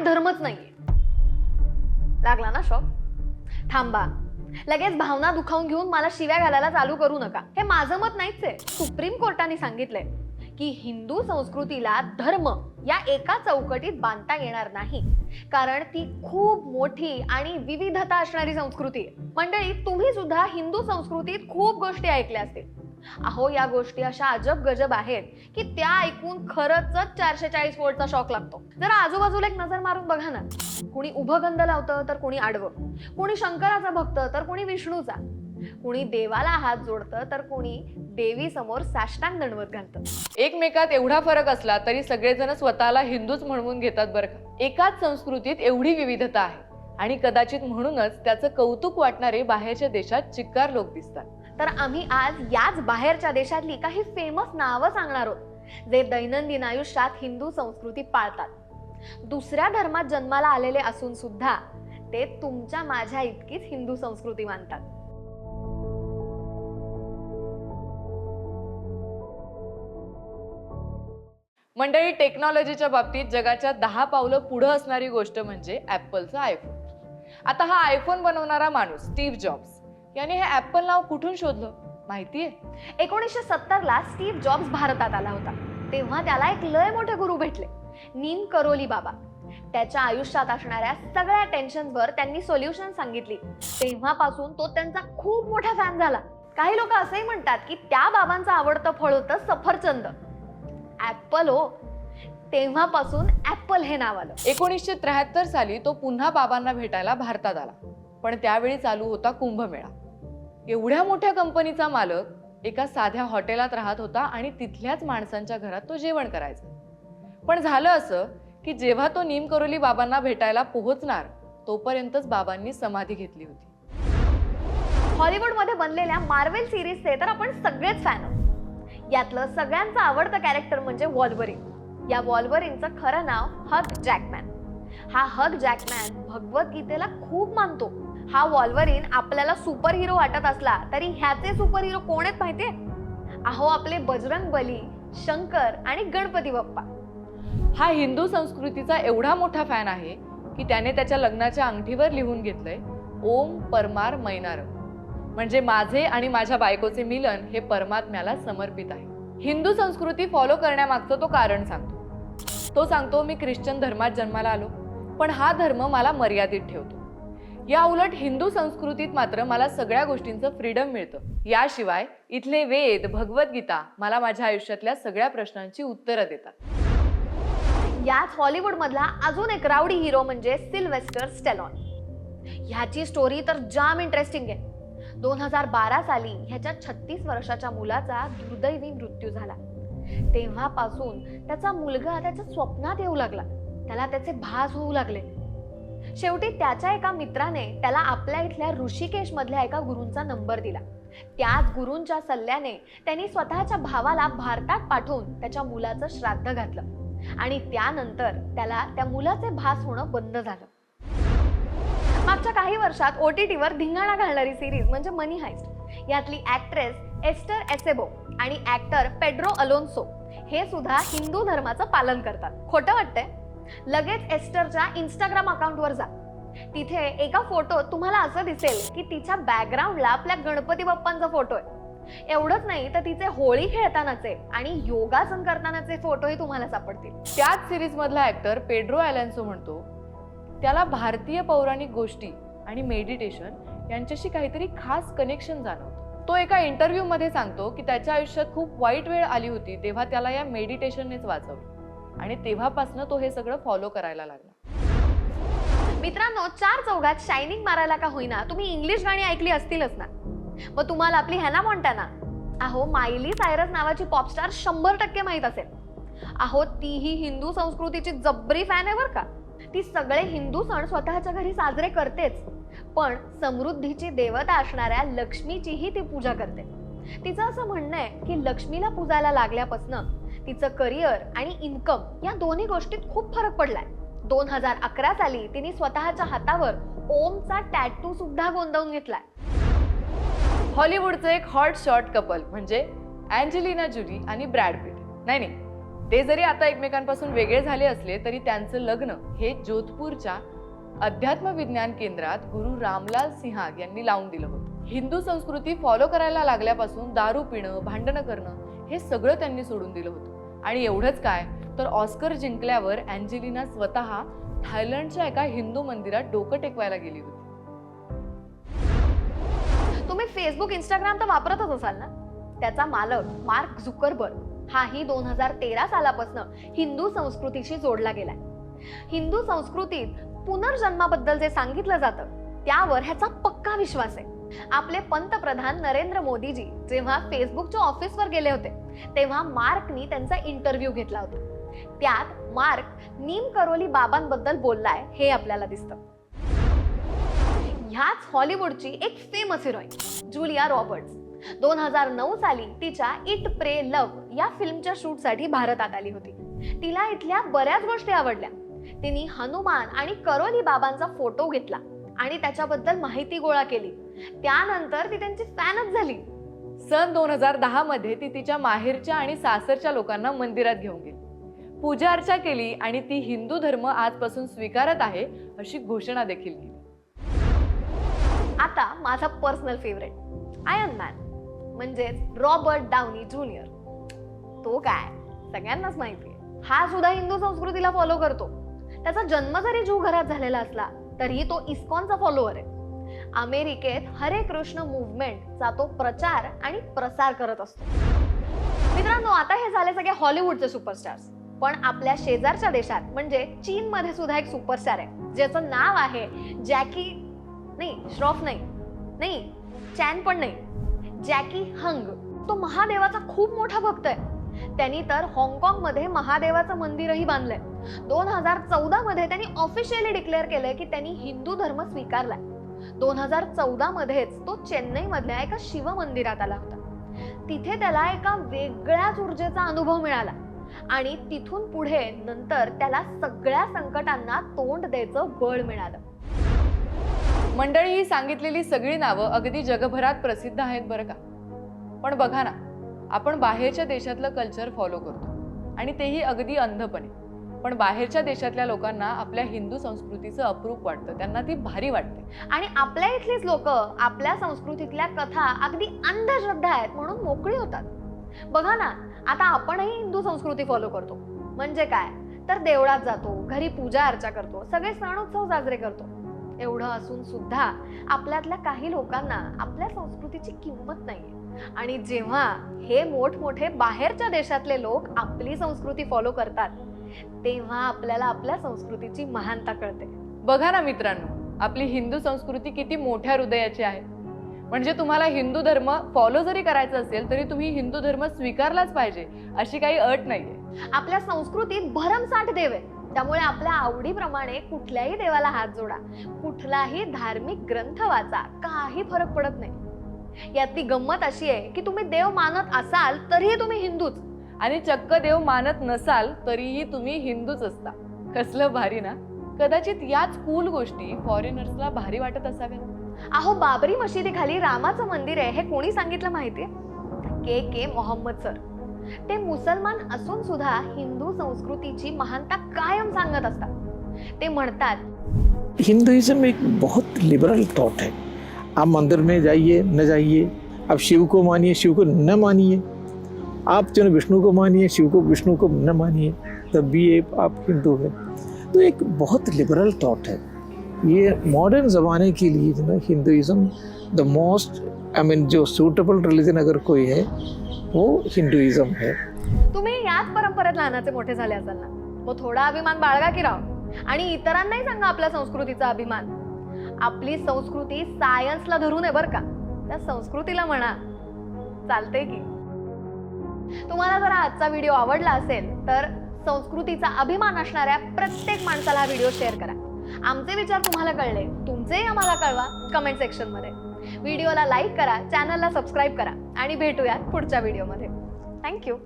मुळात धर्मच नाहीये. लागला ना शॉक? थांबा. लगेच भावना दुखावून घेऊन मला शिव्या घालायला चालू करू नका. हे माझं मत नाहीच आहे. सुप्रीम कोर्टाने सांगितलंय की हिंदू संस्कृतीला धर्म या एका चौकटीत बांधता येणार नाही. कारण ती खूप मोठी आणि विविधता असणारी संस्कृती आहे. मंडळी तुम्ही सुद्धा हिंदू संस्कृतीत खूप गोष्टी ऐकल्या असतील. अहो या गोष्टी अशा अजब गजब आहेत की त्या ऐकून खरंच चारशे चाळीस वोल्टचा शॉक लागतो. जरा आजूबाजूला एक नजर मारून बघा ना. कुणी उभं गंध लावतं तर कुणी आडवं. कुणी शंकराचा भक्त तर कुणी विष्णूचा. कुणी देवाला हात जोडतं तर कुणी देवी समोर साष्टांग दंडवत घालतं. एकमेकात एवढा फरक असला तरी सगळेजण स्वतःला हिंदूच म्हणवून घेतात बरं का. एकाच संस्कृतीत एवढी विविधता आहे. आणि कदाचित म्हणूनच त्याचं कौतुक वाटणारे बाहेरच्या देशात चिक्कार लोक दिसतात. तर आम्ही आज याच बाहेरच्या देशातली काही फेमस नावं सांगणार आहोत जे दैनंदिन आयुष्यात हिंदू संस्कृती पाळतात. दुसऱ्या धर्मात जन्माला आलेले असून सुद्धा ते तुमच्या माझ्या इतकीच हिंदू संस्कृती मानतात. मंडळी टेक्नॉलॉजीच्या बाबतीत जगाच्या दहा पावलं पुढं असणारी गोष्ट म्हणजे ऍपलचा आयफोन आता हा आयफोन बनवणारा माणूस स्टीव्ह जॉब्स याने हे ऍपल नाव कुठून शोधलं? माहितीये? एकोणीसशे सत्तर ला स्टीव्ह जॉब्स भारतात आला होता. तेव्हा त्याला एक लय मोठे गुरु भेटले. नीम करोली बाबा. त्याच्या आयुष्यात असणाऱ्या सगळ्या टेन्शनवर त्यांनी सोल्युशन सांगितली. तेव्हापासून तो त्यांचा खूप मोठा फॅन झाला. काही लोक असंही म्हणतात की त्या बाबांचं आवडतं फळ होतं सफरचंद. ऍपल हो. तेव्हापासून ऍपल हे नाव आलं. एकोणीसशे त्र्याहत्तर साली तो पुन्हा बाबांना भेटायला भारतात आला. पण त्यावेळी चालू होता कुंभमेळा. एवढ्या मोठ्या कंपनीचा मालक एका साध्या हॉटेलात राहत होता आणि तिथल्याच माणसांच्या घरात तो जेवण करायचा. पण झालं असं की जेव्हा तो निमकरोली बाबांना भेटायला पोहोचणार तोपर्यंतच बाबांनी समाधी घेतली होती. हॉलिवूडमध्ये बनलेल्या मार्वेल सिरीजचे तर आपण सगळेच फॅन आहोत. यातलं सगळ्यांचं आवडतं कॅरेक्टर म्हणजे वॉल्वरीन. या वॉल्वरीनचं खरं नाव हक जॅकमॅन. हा हक जॅकमॅन भगवद्गीतेला खूप मानतो. हा वॉल्वरीन आपल्याला सुपर हिरो वाटत असला तरी ह्याचे सुपर हिरो कोण आहेत माहितीये? अहो आपले बजरंग बली शंकर आणि गणपती बाप्पा. हा हिंदू संस्कृतीचा एवढा मोठा फॅन आहे की त्याने त्याच्या लग्नाच्या अंगठीवर लिहून घेतलंय ओम परमार मैनार. म्हणजे माझे आणि माझ्या बायकोचे मिलन हे परमात्म्याला समर्पित आहे. हिंदू संस्कृती फॉलो करण्यामागचं तो कारण सांगतो. तो सांगतो मी ख्रिश्चन धर्मात जन्माला आलो पण हा धर्म मला मर्यादित ठेवतो. या उलट हिंदू संस्कृतीत मात्र मला सगळ्या गोष्टींचं फ्रीडम मिळतं. याशिवाय इथले वेद भगवद्गीता मला माझ्या आयुष्यातल्या सगळ्या प्रश्नांची उत्तरं देतात. याच हॉलिवूडमधला अजून एक रावडी हिरो म्हणजे सिल्वेस्टर स्टेलॉन. ह्याची स्टोरी तर जाम इंटरेस्टिंग आहे. दोन हजार बारा साली ह्याच्या छत्तीस वर्षाच्या मुलाचा दुर्दैवी मृत्यू झाला. तेव्हापासून त्याचा मुलगा त्याच्या स्वप्नात येऊ लागला. त्याला त्याचे भास होऊ लागले. शेवटी त्याच्या एका मित्राने त्याला आपल्या इथल्या ऋषिकेश मधल्या एका गुरूंचा नंबर दिला. त्याच गुरूंच्या सल्ल्याने त्यांनी स्वतःच्या भावाला भारतात पाठवून त्याच्या मुलाचं श्राद्ध घातलं. आणि त्यानंतर त्याला त्या मुलाचे भास होणं बंद झालं. मागच्या काही वर्षात ओ टी टीवर धिंगाणा घालणारी सिरीज म्हणजे मनी हायस्ट यातली ऍक्ट्रेस एस्टर एसेबो आणि ऍक्टर पेड्रो अलोन्सो हे सुद्धा हिंदू धर्माचं पालन करतात. खोटं वाटतंय? लगेच एस्टरच्या इंस्टाग्राम अकाउंटवर जा. तिथे एका फोटोत तुम्हाला असं दिसेल की तिच्या बॅकग्राऊंडला आपल्या गणपती बाप्पांचा फोटो आहे. एवढंच नाही तर तिचे होळी खेळतानाचे आणि योगासन करतानाचे फोटोही तुम्हाला सापडतील. त्याच सिरीज मधला ऍक्टर पेड्रो अॅलन्सो म्हणतो त्याला भारतीय पौराणिक गोष्टी आणि मेडिटेशन यांच्याशी काहीतरी खास कनेक्शन जाणवतं. तो एका इंटरव्ह्यू मध्ये सांगतो की त्याच्या आयुष्यात खूप वाईट वेळ आली होती तेव्हा त्याला या मेडिटेशननेच वाचवलं. आणि तेव्हापासून तो हे सगळं फॉलो करायला लागला. मित्रांनो चार चौघात शायनिंग मारायला का होईना? तुम्ही इंग्लिश गाणी ऐकली असतीलच ना? मग तुम्हाला आपली हॅना मॉन्टाना अहो मायली सायरस नावाची पॉपस्टार शंभर टक्के माहीत असेल. अहो तीही हिंदू संस्कृतीची जबरी फॅन आहे बरं का? ती सगळे हिंदू सण स्वतःच्या घरी साजरे करतेच. पण समृद्धीची देवता असणाऱ्या लक्ष्मीचीही ती पूजा करते. तिचं असं म्हणणं आहे की लक्ष्मीला पूजायला लागल्यापासनं तिचं करिअर आणि इन्कम या दोन्ही गोष्टीत खूप फरक पडलाय. दोन हजार अकरा साली तिने स्वतःच्या हातावर ओमचा टॅटू सुद्धा गोंदवून घेतलाय. हॉलिवूडचं एक हॉट शॉर्ट कपल म्हणजे अँजेलिना जुली आणि ब्रॅड पिट नाही नाही. ते जरी आता एकमेकांपासून वेगळे झाले असले तरी त्यांचं लग्न हे जोधपूरच्या अध्यात्म विज्ञान केंद्रात गुरु रामलाल सिंहाग यांनी लावून दिलं होतं. हिंदू संस्कृती फॉलो करायला लागल्यापासून दारू पिणं भांडणं करणं हे सगळं त्यांनी सोडून दिलं होतं. आणि एवढंच काय तर ऑस्कर जिंकल्यावर अँजेलिना स्वतः थायलंडच्या एका हिंदू मंदिरात डोकं टेकवायला गेली होती. तुम्ही फेसबुक इंस्टाग्राम तर वापरतच असाल ना? त्याचा मालक मार्क झुकरबर्ग हाही दोन हजार तेरा सालापासून हिंदू संस्कृतीशी जोडला गेलाय. हिंदू संस्कृतीत पुनर्जन्माबद्दल जे सांगितलं जातं त्यावर ह्याचा पक्का विश्वास आहे. आपले पंतप्रधान नरेंद्र मोदीजी जेव्हा फेसबुकच्या ऑफिसवर गेले होते तेव्हा मार्कनी त्यांचा इंटरव्ह्यू घेतला होता. त्यात मार्क नीम करोली बाबांबद्दल बोललाय हे आपल्याला दिसतं. ह्याच हॉलिवूडची एक फेमस हिरोईन जुलिया रॉबर्ट्स दोन हजार नऊ साली तिच्या इट प्रे लव्ह या फिल्मच्या शूटसाठी भारतात आली होती. तिला इथल्या बऱ्याच गोष्टी आवडल्या. तिने हनुमान आणि करोली बाबांचा फोटो घेतला. आणि त्याच्याबद्दल माहिती गोळा केली. त्यानंतर ती त्यांची फॅनच झाली. सन दोन हजार दहा मध्ये ती तिच्या माहेरच्या आणि सासरच्या लोकांना मंदिरात घेऊन गेली. पूजा अर्चा केली आणि ती हिंदू धर्म आजपासून स्वीकारत आहे अशी घोषणा देखील केली. आता माझा पर्सनल फेवरेट आयन मॅन म्हणजेच रॉबर्ट डाउनी ज्युनियर तो काय? सगळ्यांनाच माहिती आहे हा सुद्धा हिंदू संस्कृतीला फॉलो करतो. त्याचा जन्म जरी जू घरात झालेला असला तरीही तो इस्कॉनचा फॉलोअर आहे. अमेरिकेत हरे कृष्ण मुव्हमेंटचा तो प्रचार आणि प्रसार करत असतो. मित्रांनो आता हे झाले सगळे हॉलिवूडचे सुपरस्टार्स पण आपल्या शेजारच्या देशात म्हणजे चीनमध्ये सुद्धा एक सुपरस्टार आहे. ज्याचं नाव आहे जॅकी नाही श्रॉफ नाही. नाही चॅन पण नाही. Jackie Hung. तो महादेवाचा खूप मोठा भक्त आहे. त्यांनी तर हाँगकाँगमध्ये महादेवाचं मंदिरही बांधलंय. दोन हजार चौदा मध्ये त्यांनी ऑफिशियली डिक्लेअर केलंय की त्यांनी हिंदू धर्म स्वीकारलाय. दोन हजार चौदा मध्येच तो चेन्नई मधल्या एका शिव मंदिरात आला होता. तिथे त्याला एका वेगळ्याच ऊर्जेचा अनुभव मिळाला आणि तिथून पुढे नंतर त्याला सगळ्या संकटांना तोंड द्यायचं बळ मिळालं. मंडळी ही सांगितलेली सगळी नावं अगदी जगभरात प्रसिद्ध आहेत बरं का? पण बघा ना आपण बाहेरच्या देशातलं कल्चर फॉलो करतो. आणि तेही अगदी अंधपणे. पण बाहेरच्या देशातल्या लोकांना आपल्या हिंदू संस्कृतीचं अप्रूप वाटतं. त्यांना ती भारी वाटते. आणि आपल्या इथलीच लोक आपल्या संस्कृतीतल्या कथा अगदी अंधश्रद्धा आहेत म्हणून मोकळी होतात. बघा ना आता आपणही हिंदू संस्कृती फॉलो करतो. म्हणजे काय? तर देवळात जातो घरी पूजा अर्चा करतो सगळे सण उत्सव साजरे करतो. एवढं असून सुद्धा आपल्यातल्या काही लोकांना आपल्या संस्कृतीची किंमत नाहीये. आणि जेव्हा हे मोठमोठे बाहेरच्या देशातले लोक आपली संस्कृती फॉलो करतात तेव्हा आपल्याला आपल्या संस्कृतीची महानता कळते. बघा ना मित्रांनो आपली हिंदू संस्कृती किती मोठ्या हृदयाची आहे. म्हणजे तुम्हाला हिंदू धर्म फॉलो जरी करायचा असेल तरी तुम्ही हिंदू धर्म स्वीकारलाच पाहिजे अशी काही अट नाहीये. आपल्या संस्कृतीत भरमसाठ देव आहे त्यामुळे आपल्या आवडीप्रमाणे कुठल्याही देवाला हात जोडा. कुठलाही धार्मिक ग्रंथ वाचा काही फरक पडत नाही. यातली गंमत अशी आहे की तुम्ही देव मानत असाल तरीही तुम्ही हिंदूच. आणि चक्क देव मानत नसाल तरीही तुम्ही हिंदूच असता. कसलं भारी ना? कदाचित याच कूल गोष्टी फॉरेनर्सला भारी वाटत असाव्यात. अहो बाबरी मशिदीखाली रामाचं मंदिर आहे हे कोणी सांगितलं माहितीये? के. के. मोहम्मद सर. ते मुसलमान असून सुद्धा हिंदू संस्कृतीची महानता कायम सांगत असतात. ते म्हणतात हिंदुइज्म एक बहुत लिबरल थॉट है। आप मंदिर में जाइए न जाइए। आप शिव को मानिए शिव को न मानिए। आप जो विष्णु को मानिए शिव को विष्णु को न मानिए तब भी ये आप हिंदू हैं। तो एक बहुत लिबरल थॉट है। ये मॉडर्न ज़माने के लिए जो है Hinduism the most I mean जो सूटेबल रिलीजन अगर कोई है वो हिंदुइज्म है। तुम्ही याच परंपरेत लहानाचे मोठे झाले असाल ना। मग थोडा अभिमान बाळगा की राव? आणि इतरांनाही सांगा आपल्या संस्कृतीचा अभिमान. आपली संस्कृती सायन्सला धरून आहे बरं का. त्या संस्कृतीला म्हणा. चालते की. तुम्हाला जर आजचा व्हिडिओ आवडला असेल तर संस्कृतीचा अभिमान असणाऱ्या प्रत्येक माणसाला हा व्हिडिओ शेअर करा. आमचे विचार तुम्हाला कळले तुमचेही आम्हाला कळवा कमेंट सेक्शनमध्ये व्हिडिओला लाईक करा चॅनलला सबस्क्राईब करा आणि भेटूया पुढच्या व्हिडिओमध्ये थँक्यू